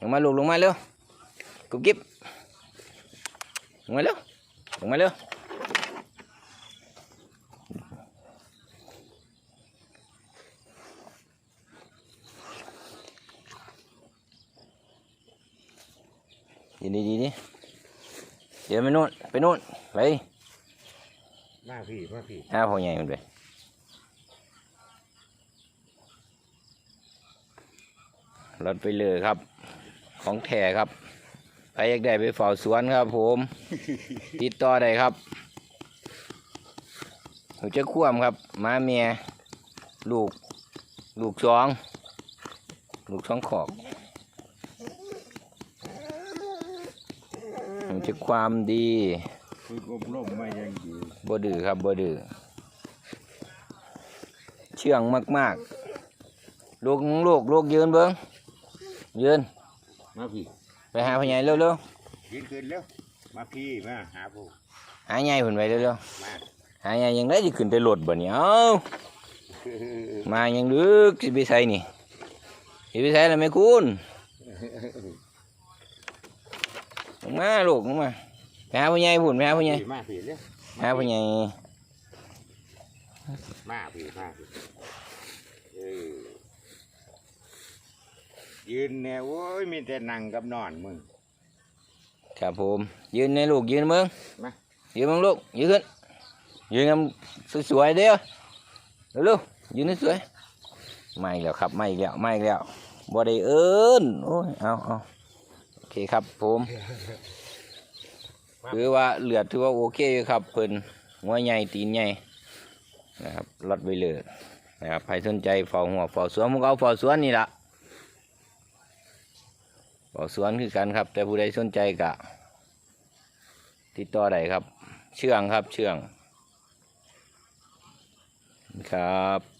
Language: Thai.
ลงมาลูกลงมาเร็วกุ๊บกิ๊บลงมาเร็วลงมาเร็วดีดีดีดีเดี๋ยวไปนู่นไปนู่นไปมาพี่มาพี่หาพ่อใหญ่มันไป รถไปเลยครับ ของแท้ครับใครอยากได้ไปเฝ้าสวนครับ ผม ติดต่อได้ครับหัวจะคว่ำครับหมาเมียลูก ลูกสอง ลูกสองขอบหัวจะความดีฝึกอบรมมาอย่างดีบ่ดื้อครับบ่ดื้อเชื่องมาก ๆ ลูกลูกลูกยืนเบิ้ง ยืน มาพี่ไปหาพ่อใหญ่เร็วยืนขึ้นเร็วมาพี่มาหาผู้ๆหาใหญ่เพิ่นไปเร็วมาๆหาใหญ่ยังได้สิขึ้นไปรถบ่เนี่ยเอ้ามายังลึกสิไปใส่นี่สิไปใส่แล้วแม่คุณลงมาลูกลงมาไปหาพ่อใหญ่พุ่นไปหาพ่อใหญ่พี่มาพี่เร็วไปหาพ่อใหญ่มาพี่มาพี่เออ ยืนแนวโอ้ยมีแต่นั่งกับนอนมึง ครับผม ยืนในลูกยืนเบิ่งมา ยืนเบิ่งลูกยืนขึ้นยืนกันสวยๆเด้อเร็วๆยืนให้สวยไม่แล้วครับไม่แล้วไม่แล้วบ่ได้เอิ้นโอ้ยเอาเอาโอเคครับผมคือว่าเลือดถือว่าโอเคอยู่ครับเพิ่นหัวใหญ่ตีนใหญ่นะครับรถไปเลยนะครับใครสนใจเฝ้าหัวเฝ้าสวนมึงเอาเฝ้าสวนนี่ละ บอกสวนคือกันครับ แต่ผู้ใดสนใจกะ ติดต่อได้ครับ เชื่องครับเชื่อง ครับ